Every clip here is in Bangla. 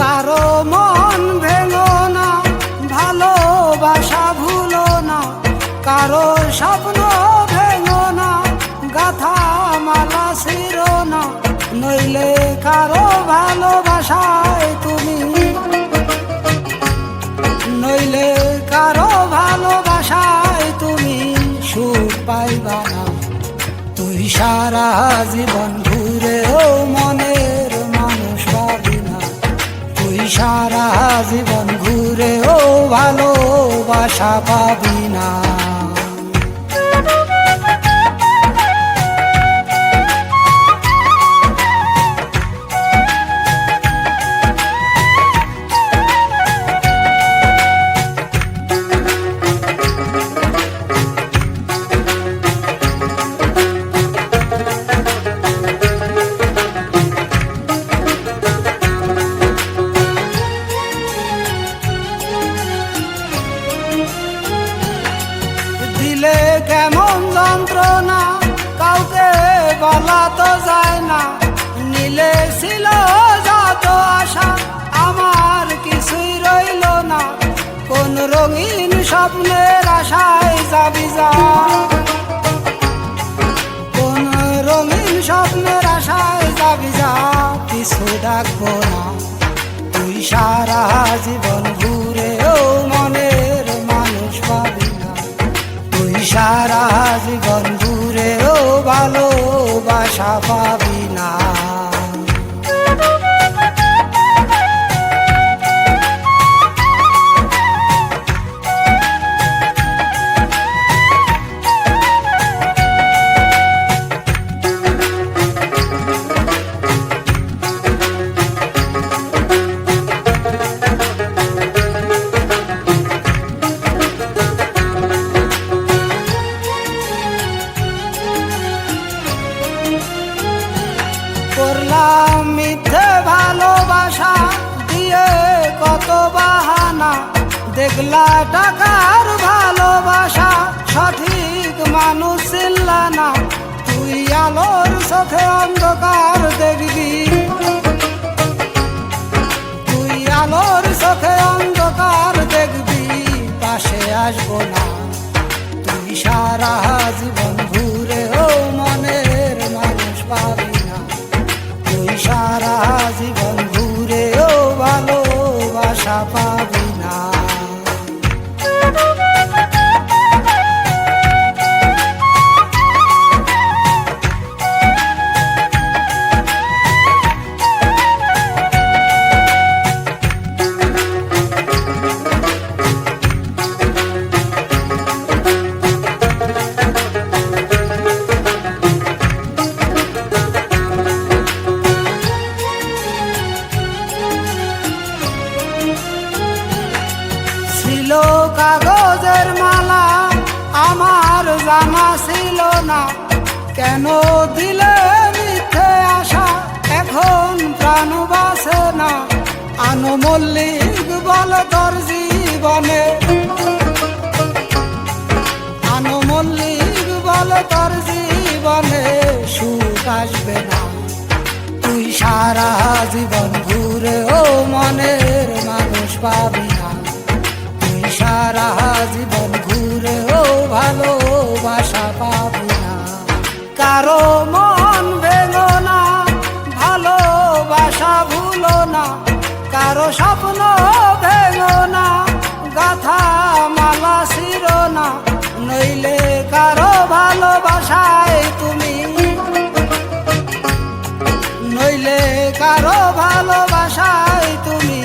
কারও মন ভেঙো না, ভালোবাসা ভুলো না, কারও স্বপ্ন ভেঙো না গাথা মালা ছিড়ো না, নইলে কারও ভালোবাসায় তুমি। নইলে কারও ভালোবাসায় তুমি সুখ পাইবা না। তুই সারা জীবন ঘুরেও না। বলা তো যায় না, নিলে ছিল যত আশা, আমার কিছুই রইল না। কোন রঙিন স্বপ্নের আশায় যাবি যা। কোন রঙিন স্বপ্নের আশায় যাবি যা, কিছু ডাকবো না। তুই সারা জীবন ঘুরেও মিথ্যে ভালোবাসা দিয়ে কত বাহানা? দেখলা টাকার ভালোবাসা, সঠিক মানুষ না। তুই আলোর চোখে অন্ধকার দেখবি। তুই আলোর চোখে অন্ধকার দেখবি, পাশে আসব না। তুই সারা জীবন তুই কেন দিলে মিথ্যে আশা? এখন প্রাণ বাসে না। আনো মল্লিক বল তোর জীবনে। আনো বল তোর জীবনে। ভালোবাসা ভুলো না, কারও স্বপ্ন ভেঙো না, গাথা মালা ছিড়ো না, নইলে কারও ভালোবাসায় তুমি। নইলে কারও ভালোবাসায় তুমি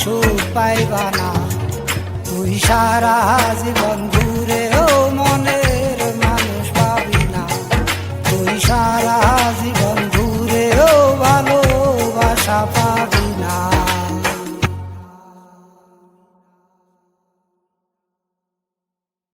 সুখ পাইবা না। তুই সারা জীবন ঘুরে ও মনের মানুষ পাবি না। তুই সারা